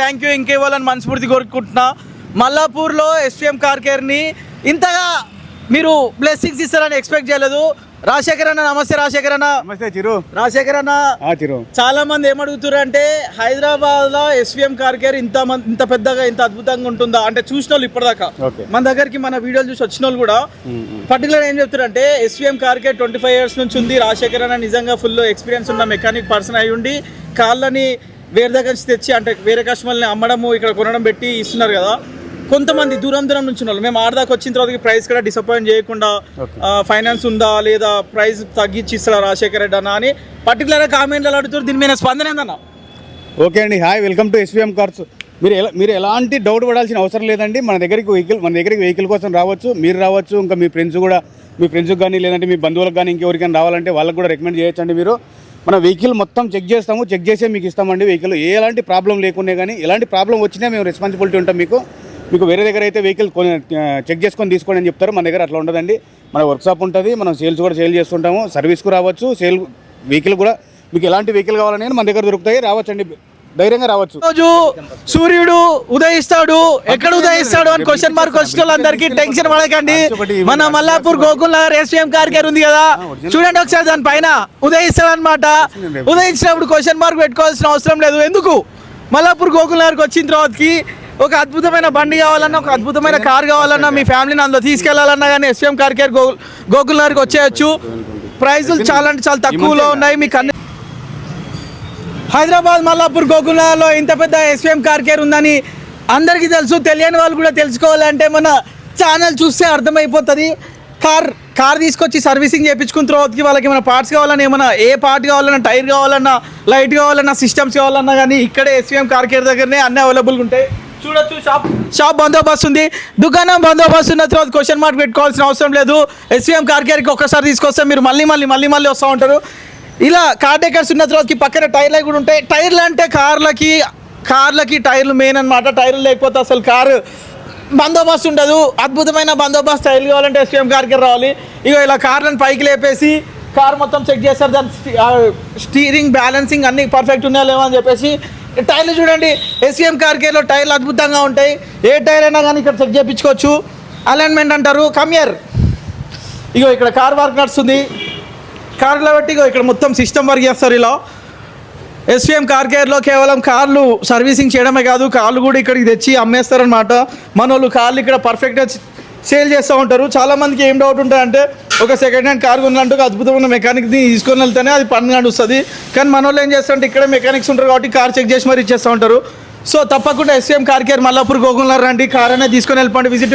Thank you ఇంకేవాలని మనస్ఫూర్తి కోరుకుంటున్నా. మల్లాపూర్లో SVM car కేర్ని ఇంతగా మీరు బ్లెస్సింగ్స్ ఇస్తారని ఎక్స్పెక్ట్ చేయలేదు. రాజశేఖర్ అన్న నమస్తే రాజశేఖర్ అన్న. నమస్తే చిరు. రాజశేఖర్ అన్న చిరు. చాలా మంది ఏమడుగుతారు అంటే హైదరాబాద్లో ఎస్విఎం కార్ కేర్ ఇంత ఇంత పెద్దగా ఇంత అద్భుతంగా ఉంటుందా? అంటే చూసిన వాళ్ళు ఇప్పటిదాకా మన దగ్గరికి మన వీడియోలు చూసి వచ్చిన వాళ్ళు కూడా పర్టికులర్ ఏం చెప్తారంటే SVM car care twenty five years నుంచి ఉంది. రాజశేఖర్ అన్న నిజంగా ఫుల్ ఎక్స్పీరియన్స్ ఉన్న మెకానిక్ పర్సన్ అయి ఉండి కాళ్ళని వేరే దగ్గర నుంచి తెచ్చి అంటే వేరే కస్టమర్ని అమ్మడము ఇక్కడ కొనడం పెట్టి ఇస్తున్నారు కదా. కొంతమంది దూరం దూరం నుంచి వాళ్ళు మేము ఆడదాకా వచ్చిన తర్వాత ప్రైస్ కూడా డిసప్పాయింట్ చేయకుండా. ఫైనాన్స్ ఉందా లేదా ప్రైస్ తగ్గించి ఇస్తారా రాజశేఖర్ రెడ్డి అన్న అని పర్టికులర్గా కామెంట్లు అడుగుతారు దీని మీద స్పందన ఏందన్న? ఓకే అండి. Hi welcome to SVM cars మీరు ఎలా మీరు ఎలాంటి డౌట్ పడాల్సిన అవసరం లేదండి. మన దగ్గరికి వెహికల్ మన దగ్గరికి వెహికల్ కోసం రావచ్చు మీరు రావచ్చు ఇంకా మీ ఫ్రెండ్స్ కూడా మీ ఫ్రెండ్స్కి కానీ లేదంటే మీ బంధువులకు కానీ ఇంకెవరికైనా రావాలంటే వాళ్ళకి కూడా రికమెండ్ చేయొచ్చండి మీరు. మన వెహికల్ మొత్తం చెక్ చేస్తాము చెక్ చేసే మీకు ఇస్తామండి వెహికల్. ఎలాంటి ప్రాబ్లం లేకుండా కానీ ఎలాంటి ప్రాబ్లం వచ్చినా మేము రెస్పాన్సిబిలిటీ ఉంటాం మీకు. మీకు వేరే దగ్గర అయితే వెహికల్ చెక్ చేసుకొని తీసుకోండి అని చెప్తారు. మన దగ్గర అట్లా ఉండదండి. మన వర్క్షాప్ ఉంటుంది మనం సేల్స్ కూడా సేల్ చేస్తుంటాము. సర్వీస్కు రావచ్చు సేల్ వెహికల్ కూడా మీకు ఎలాంటి వెహికల్ కావాలని మన దగ్గర దొరుకుతాయి రావచ్చండి. ధైర్యంగా రావచ్చు. రోజు సూర్యుడు ఉదయిస్తాడు. ఎక్కడ ఉదయిస్తాడు అని క్వశ్చన్ మార్క్ వచ్చిన వాళ్ళందరికీ టెన్షన్ పడకండి. మన Mallapur Gokul Nagar SVM car care ఉంది కదా. చూడండి ఒకసారి దాని పైన. ఉదయిస్తాడు అనమాట ఉదయించినప్పుడు క్వశ్చన్ మార్క్ పెట్టుకోవాల్సిన అవసరం లేదు. ఎందుకు? మల్లాపూర్ గోకుల్ నగర్కి వచ్చిన తర్వాతకి ఒక అద్భుతమైన బండి కావాలన్నా ఒక అద్భుతమైన కార్ కావాలన్నా మీ ఫ్యామిలీని అందులో తీసుకెళ్ళాలన్నా కానీ ఎస్విఎం కార్ కేర్ గో గోకుల్ నగర్కి వచ్చేయచ్చు. ప్రైజులు చాలా అంటే చాలా తక్కువలో ఉన్నాయి. మీకు అన్ని హైదరాబాద్ మల్లాపూర్ గోకులాలో ఇంత పెద్ద ఎస్విఎం కార్ కేర్ ఉందని అందరికీ తెలుసు తెలియని వాళ్ళు కూడా తెలుసుకోవాలంటే మన ఛానల్ చూస్తే అర్థమైపోతుంది. కార్ కార్ తీసుకొచ్చి సర్వీసింగ్ చేయించుకున్న తర్వాతకి వాళ్ళకి ఏమైనా పార్ట్స్ కావాలన్నా ఏమైనా ఏ పార్ట్ కావాలన్నా టైర్ కావాలన్నా లైట్ కావాలన్నా సిస్టమ్స్ కావాలన్నా కానీ ఇక్కడే ఎస్విఎం కార్ కేర్ దగ్గరనే అన్ని అవైలబుల్గా ఉంటాయి. చూడొచ్చు షాప్ షాప్ బందోబస్తు ఉంది. దుకాణం బందోబస్తు ఉన్న తర్వాత క్వశ్చన్ మార్క్ పెట్టుకోవాల్సిన అవసరం లేదు. ఎస్విఎం కార్ కేర్కి ఒక్కసారి తీసుకొస్తే మీరు మళ్ళీ మళ్ళీ మళ్ళీ మళ్ళీ వస్తూ ఉంటారు. ఇలా కార్ డెకర్స్ ఉన్న తర్వాత పక్కన టైర్లు కూడా ఉంటాయి. టైర్లు అంటే కార్లకి కార్లకి టైర్లు మెయిన్ అన్నమాట. టైర్లు లేకపోతే అసలు కారు బందోబస్తు ఉండదు. అద్భుతమైన బందోబస్తు టైర్లు కావాలంటే ఎస్విఎం కార్కి రావాలి. ఇక ఇలా కార్లను పైకి లేపేసి కార్ మొత్తం చెక్ చేస్తారు. దాని స్టీరింగ్ బ్యాలెన్సింగ్ అన్ని పర్ఫెక్ట్ ఉన్నాయా లేవో అని చెప్పేసి టైర్లు చూడండి. ఎస్విఎం కార్కేలో టైర్లు అద్భుతంగా ఉంటాయి. ఏ టైర్ అయినా కానీ ఇక్కడ చెక్ చేయించుకోవచ్చు. అలైన్మెంట్ అంటారు. కమ్యర్ ఇగో ఇక్కడ కార్ వర్క్ నడుస్తుంది. కార్లు బట్టి ఇక్కడ మొత్తం సిస్టమ్ వర్క్ చేస్తారు ఇలా. ఎస్విఎం కార్ కేర్లో కేవలం కార్లు సర్వీసింగ్ చేయడమే కాదు కార్లు కూడా ఇక్కడికి తెచ్చి అమ్మేస్తారనమాట మన వాళ్ళు కార్లు ఇక్కడ పర్ఫెక్ట్గా సేల్ చేస్తూ ఉంటారు. చాలా మందికి ఏం డౌట్ ఉంటుందంటే ఒక సెకండ్ హ్యాండ్ కార్ కొనాలంటే ఒక అద్భుతమైన మెకానిక్ని తీసుకొని వెళ్తేనే అది పన్ను వస్తుంది. కానీ మన వాళ్ళు ఏం చేస్తారంటే ఇక్కడ మెకానిక్స్ ఉంటారు కాబట్టి కార్ చెక్ చేసి మరి ఇచ్చేస్తూ ఉంటారు. సో తప్పకుండా ఎస్విఎం కార్ కేర్ మల్లాపూర్ గోగులారు రండి. కార్ అనేది తీసుకొని వెళ్ళిపోండి విజిట్